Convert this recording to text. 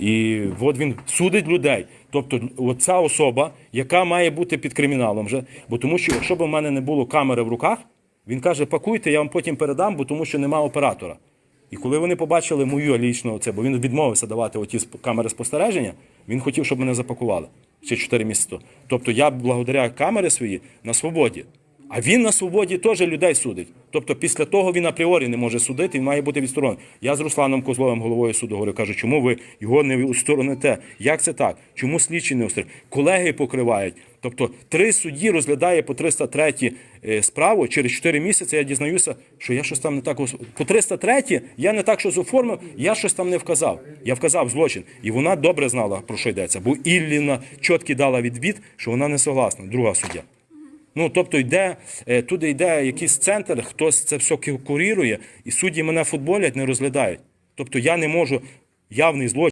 І от він судить людей. Тобто, ця особа, яка має бути під криміналом вже, бо тому що якщо б у мене не було камери в руках, він каже, пакуйте, я вам потім передам, бо тому що нема оператора. І коли вони побачили мою лічну це, бо він відмовився давати оті камери спостереження, він хотів, щоб мене запакували ще 4 місяці. Тобто я благодаря камери свої на свободі. А він на свободі теж людей судить. Тобто після того він апріорі не може судити, він має бути відсторонений. Я з Русланом Козловим, головою суду, говорю, кажу, чому ви його не устороните? Як це так? Чому слідчі не устороните? Колеги покривають. Тобто три судді розглядає по 303 е, справу. Через 4 місяці я дізнаюся, що я щось там не так по 303 я не так щось оформив, я щось там не вказав. Я вказав злочин. І вона добре знала, про що йдеться. Бо Ілліна чітко дала відвід, що вона не согласна, друга суддя. Ну, тобто йде, е, туди йде якийсь центр, хтось це все ку- курірує, і судді мене футболять, не розглядають. Тобто я не можу явний злочин.